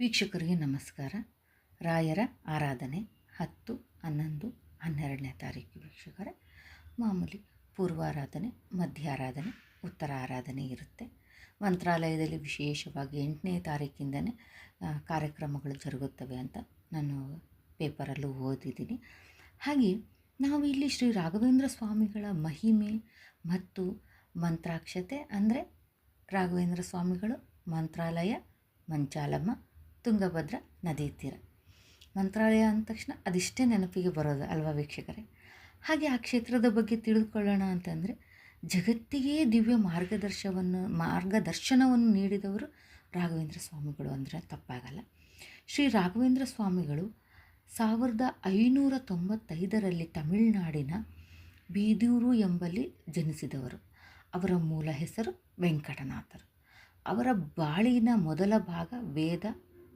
ವೀಕ್ಷಕರಿಗೆ ನಮಸ್ಕಾರ. ರಾಯರ ಆರಾಧನೆ ಹತ್ತು, ಹನ್ನೊಂದು, ಹನ್ನೆರಡನೇ ತಾರೀಕು ವೀಕ್ಷಕರ. ಮಾಮೂಲಿ ಪೂರ್ವಾರಾಧನೆ ಮಧ್ಯ ಆರಾಧನೆ ಉತ್ತರ ಆರಾಧನೆ ಇರುತ್ತೆ. ಮಂತ್ರಾಲಯದಲ್ಲಿ ವಿಶೇಷವಾಗಿ ಎಂಟನೇ ತಾರೀಕಿಂದನೇ ಕಾರ್ಯಕ್ರಮಗಳು ಜರುಗುತ್ತವೆ ಅಂತ ನಾನು ಪೇಪರಲ್ಲೂ ಓದಿದ್ದೀನಿ. ಹಾಗೆ ನಾವು ಇಲ್ಲಿ ಶ್ರೀ ರಾಘವೇಂದ್ರ ಸ್ವಾಮಿಗಳ ಮಹಿಮೆ ಮತ್ತು ಮಂತ್ರಾಕ್ಷತೆ ಅಂದರೆ ರಾಘವೇಂದ್ರ ಸ್ವಾಮಿಗಳು ಮಂತ್ರಾಲಯ, ಮಂಚಾಲಮ್ಮ ತುಂಗಭದ್ರ ನದಿ ತೀರ. ಮಂತ್ರಾಲಯ ಅಂದ ತಕ್ಷಣ ಅದಿಷ್ಟೇ ನೆನಪಿಗೆ ಬರೋದು ಅಲ್ವಾ ವೀಕ್ಷಕರೇ? ಹಾಗೆ ಆ ಕ್ಷೇತ್ರದ ಬಗ್ಗೆ ತಿಳಿದುಕೊಳ್ಳೋಣ ಅಂತಂದರೆ ಜಗತ್ತಿಗೆ ದಿವ್ಯ ಮಾರ್ಗದರ್ಶವನ್ನು, ಮಾರ್ಗದರ್ಶನವನ್ನು ನೀಡಿದವರು ರಾಘವೇಂದ್ರ ಸ್ವಾಮಿಗಳು ಅಂದರೆ ತಪ್ಪಾಗಲ್ಲ. ಶ್ರೀ ರಾಘವೇಂದ್ರ ಸ್ವಾಮಿಗಳು ಸಾವಿರದ ಐನೂರ ತೊಂಬತ್ತೈದರಲ್ಲಿ ತಮಿಳುನಾಡಿನ ಬೀದೂರು ಎಂಬಲ್ಲಿ ಜನಿಸಿದವರು. ಅವರ ಮೂಲ ಹೆಸರು ವೆಂಕಟನಾಥರು. ಅವರ ಬಾಳಿನ ಮೊದಲ ಭಾಗ ವೇದ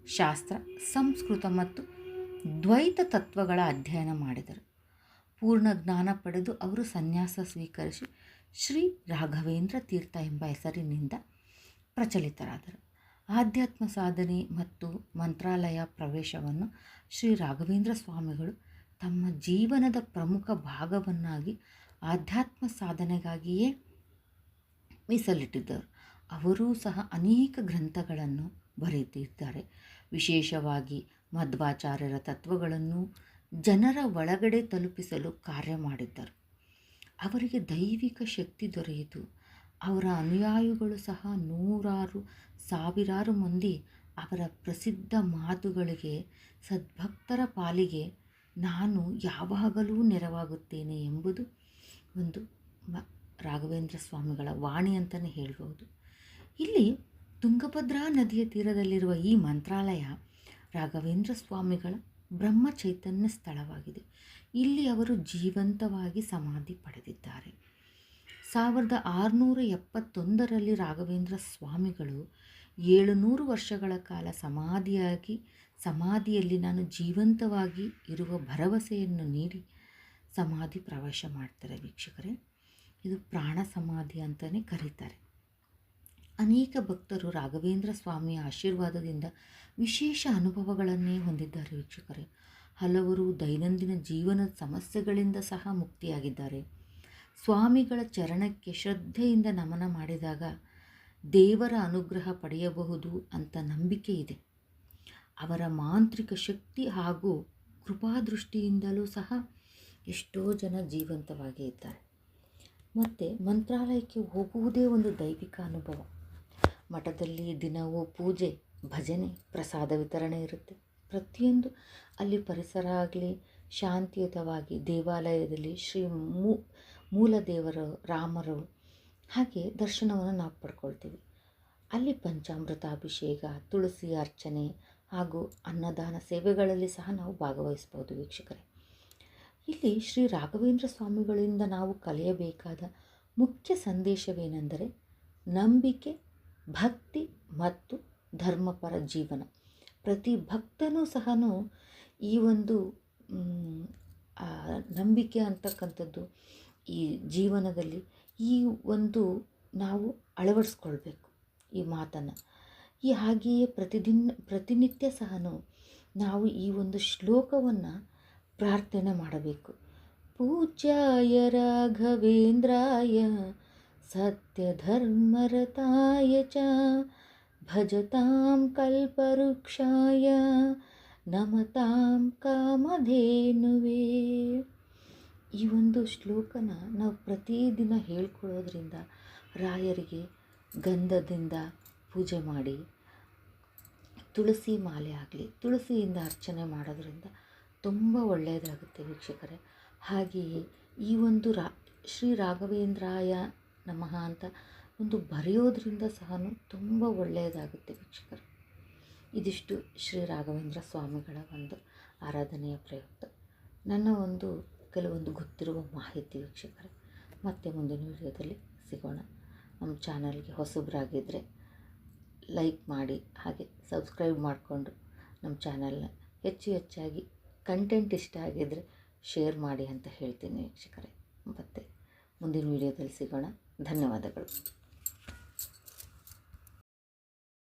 ಶಾಸ್ತ್ರ, ಸಂಸ್ಕೃತ ಮತ್ತು ದ್ವೈತ ತತ್ವಗಳ ಅಧ್ಯಯನ ಮಾಡಿದರು. ಪೂರ್ಣ ಜ್ಞಾನ ಪಡೆದು ಅವರು ಸನ್ಯಾಸ ಸ್ವೀಕರಿಸಿ ಶ್ರೀ ರಾಘವೇಂದ್ರ ತೀರ್ಥ ಎಂಬ ಹೆಸರಿನಿಂದ ಪ್ರಚಲಿತರಾದರು. ಆಧ್ಯಾತ್ಮ ಸಾಧನೆ ಮತ್ತು ಮಂತ್ರಾಲಯ ಪ್ರವೇಶವನ್ನು ಶ್ರೀ ರಾಘವೇಂದ್ರ ಸ್ವಾಮಿಗಳು ತಮ್ಮ ಜೀವನದ ಪ್ರಮುಖ ಭಾಗವನ್ನಾಗಿ ಆಧ್ಯಾತ್ಮ ಸಾಧನೆಗಾಗಿಯೇ ಮೀಸಲಿಟ್ಟಿದ್ದರು. ಅವರೂ ಸಹ ಅನೇಕ ಗ್ರಂಥಗಳನ್ನು ಬರೆದಿದ್ದಾರೆ. ವಿಶೇಷವಾಗಿ ಮಧ್ವಾಚಾರ್ಯರ ತತ್ವಗಳನ್ನು ಜನರ ಒಳಗಡೆ ತಲುಪಿಸಲು ಕಾರ್ಯ ಮಾಡಿದ್ದರು. ಅವರಿಗೆ ದೈವಿಕ ಶಕ್ತಿ ದೊರೆಯಿತು. ಅವರ ಅನುಯಾಯಿಗಳು ಸಹ ನೂರಾರು, ಸಾವಿರಾರು ಮಂದಿ ಅವರ ಪ್ರಸಿದ್ಧ ಮಾತುಗಳಿಗೆ, ಸದ್ಭಕ್ತರ ಪಾಲಿಗೆ ನಾನು ಯಾವಾಗಲೂ ನೆರವಾಗುತ್ತೇನೆ ಎಂಬುದು ಒಂದು ರಾಘವೇಂದ್ರ ಸ್ವಾಮಿಗಳ ವಾಣಿ ಅಂತಲೇ ಹೇಳ್ಬೋದು ಇಲ್ಲಿ ತುಂಗಭದ್ರಾ ನದಿಯ ತೀರದಲ್ಲಿರುವ ಈ ಮಂತ್ರಾಲಯ ರಾಘವೇಂದ್ರ ಸ್ವಾಮಿಗಳ ಬ್ರಹ್ಮ ಚೈತನ್ಯ ಸ್ಥಳವಾಗಿದೆ. ಇಲ್ಲಿ ಅವರು ಜೀವಂತವಾಗಿ ಸಮಾಧಿ ಪಡೆದಿದ್ದಾರೆ. ಸಾವಿರದ ಆರುನೂರ ಎಪ್ಪತ್ತೊಂದರಲ್ಲಿ ರಾಘವೇಂದ್ರ ಸ್ವಾಮಿಗಳು ಏಳುನೂರು ವರ್ಷಗಳ ಕಾಲ ಸಮಾಧಿಯಾಗಿ, ಸಮಾಧಿಯಲ್ಲಿ ನಾನು ಜೀವಂತವಾಗಿ ಇರುವ ಭರವಸೆಯನ್ನು ನೀಡಿ ಸಮಾಧಿ ಪ್ರವೇಶ ಮಾಡ್ತಾರೆ ವೀಕ್ಷಕರೇ. ಇದು ಪ್ರಾಣ ಸಮಾಧಿ ಅಂತಲೇ ಕರೀತಾರೆ. ಅನೇಕ ಭಕ್ತರು ರಾಘವೇಂದ್ರ ಸ್ವಾಮಿಯ ಆಶೀರ್ವಾದದಿಂದ ವಿಶೇಷ ಅನುಭವಗಳನ್ನೇ ಹೊಂದಿದ್ದಾರೆ ವೀಕ್ಷಕರೇ. ಹಲವರು ದೈನಂದಿನ ಜೀವನದ ಸಮಸ್ಯೆಗಳಿಂದ ಸಹ ಮುಕ್ತಿಯಾಗಿದ್ದಾರೆ. ಸ್ವಾಮಿಗಳ ಚರಣಕ್ಕೆ ಶ್ರದ್ಧೆಯಿಂದ ನಮನ ಮಾಡಿದಾಗ ದೇವರ ಅನುಗ್ರಹ ಪಡೆಯಬಹುದು ಅಂತ ನಂಬಿಕೆ ಇದೆ. ಅವರ ಮಾಂತ್ರಿಕ ಶಕ್ತಿ ಹಾಗೂ ಕೃಪಾದೃಷ್ಟಿಯಿಂದಲೂ ಸಹ ಎಷ್ಟೋ ಜನ ಜೀವಂತವಾಗಿ ಇದ್ದಾರೆ ಮತ್ತು ಮಂತ್ರಾಲಯಕ್ಕೆ ಹೋಗುವುದೇ ಒಂದು ದೈವಿಕ ಅನುಭವ. ಮಠದಲ್ಲಿ ದಿನವೂ ಪೂಜೆ, ಭಜನೆ, ಪ್ರಸಾದ ವಿತರಣೆ ಇರುತ್ತೆ. ಪ್ರತಿಯೊಂದು ಅಲ್ಲಿ ಪರಿಸರ ಆಗಲಿ, ಶಾಂತಿಯುತವಾಗಿ ದೇವಾಲಯದಲ್ಲಿ ಶ್ರೀ ಮೂಲ ದೇವರು ರಾಮರು ಹಾಗೆ ದರ್ಶನವನ್ನು ನಾವು ಪಡ್ಕೊಳ್ತೀವಿ. ಅಲ್ಲಿ ಪಂಚಾಮೃತ ಅಭಿಷೇಕ, ತುಳಸಿ ಅರ್ಚನೆ ಹಾಗೂ ಅನ್ನದಾನ ಸೇವೆಗಳಲ್ಲಿ ಸಹ ನಾವು ಭಾಗವಹಿಸ್ಬೋದು ವೀಕ್ಷಕರೇ. ಇಲ್ಲಿ ಶ್ರೀ ರಾಘವೇಂದ್ರ ಸ್ವಾಮಿಗಳಿಂದ ನಾವು ಕಲಿಯಬೇಕಾದ ಮುಖ್ಯ ಸಂದೇಶವೇನೆಂದರೆ ನಂಬಿಕೆ ಭಕ್ತಿ ಮತ್ತು ಧರ್ಮಪರ ಜೀವನ. ಪ್ರತಿ ಭಕ್ತನೂ ಸಹ ಈ ಒಂದು ನಂಬಿಕೆ ಅಂತಕ್ಕಂಥದ್ದು ಈ ಜೀವನದಲ್ಲಿ ಈ ಒಂದು ನಾವು ಅಳವಡಿಸ್ಕೊಳ್ಬೇಕು ಈ ಮಾತನ್ನು. ಈ ಹಾಗೆಯೇ ಪ್ರತಿದಿನ, ಪ್ರತಿನಿತ್ಯ ಸಹ ನಾವು ಈ ಒಂದು ಶ್ಲೋಕವನ್ನು ಪ್ರಾರ್ಥನೆ ಮಾಡಬೇಕು. ಪೂಜ್ಯಾಯ ರಾಘವೇಂದ್ರಾಯ ಸತ್ಯಧರ್ಮರತಾಯ ಚ भजतां कल्पवृक्षाय ನಮತಾಂ ಕಾಮಧೇನುವೇ ಈ ಒಂದು ಶ್ಲೋಕನ ನಾವು ಪ್ರತಿದಿನ ಹೇಳ್ಕೊಳ್ಳೋದ್ರಿಂದ ರಾಯರಿಗೆ ಗಂಧದಿಂದ ಪೂಜೆ ಮಾಡಿ, ತುಳಸಿ ಮಾಲೆ ಆಗಲಿ, ತುಳಸಿಯಿಂದ ಅರ್ಚನೆ ಮಾಡೋದ್ರಿಂದ ತುಂಬ ಒಳ್ಳೆಯದಾಗುತ್ತೆ ವೀಕ್ಷಕರೇ. ಹಾಗೆಯೇ ಈ ಒಂದು ರಾ ಶ್ರೀ ರಾಘವೇಂದ್ರಾಯ ನಮಃ ಅಂತ ಒಂದು ಬರೆಯೋದ್ರಿಂದ ಸಹ ತುಂಬ ಒಳ್ಳೆಯದಾಗುತ್ತೆ ವೀಕ್ಷಕರು. ಇದಿಷ್ಟು ಶ್ರೀ ರಾಘವೇಂದ್ರ ಸ್ವಾಮಿಗಳ ಒಂದು ಆರಾಧನೆಯ ಪ್ರಯುಕ್ತ. ನನ್ನ ಒಂದು ಕೆಲವೊಂದು ಗೊತ್ತಿರುವ ಮಾಹಿತಿ ವೀಕ್ಷಕರೇ, ಮತ್ತೆ ಮುಂದಿನ ವಿಡಿಯೋದಲ್ಲಿ ಸಿಗೋಣ. ನಮ್ಮ ಚಾನಲ್ಗೆ ಹೊಸಬ್ರಾಗಿದ್ದರೆ ಲೈಕ್ ಮಾಡಿ, ಹಾಗೆ ಸಬ್ಸ್ಕ್ರೈಬ್ ಮಾಡಿಕೊಂಡು ನಮ್ಮ ಚಾನಲ್ನ ಹೆಚ್ಚು ಹೆಚ್ಚಾಗಿ ಕಂಟೆಂಟ್ ಇಷ್ಟ ಆಗಿದ್ದರೆ ಶೇರ್ ಮಾಡಿ ಅಂತ ಹೇಳ್ತೀನಿ ವೀಕ್ಷಕರೇ. ಮತ್ತೆ ಮುಂದಿನ ವಿಡಿಯೋದಲ್ಲಿ ಸಿಗೋಣ. ಧನ್ಯವಾದಗಳು.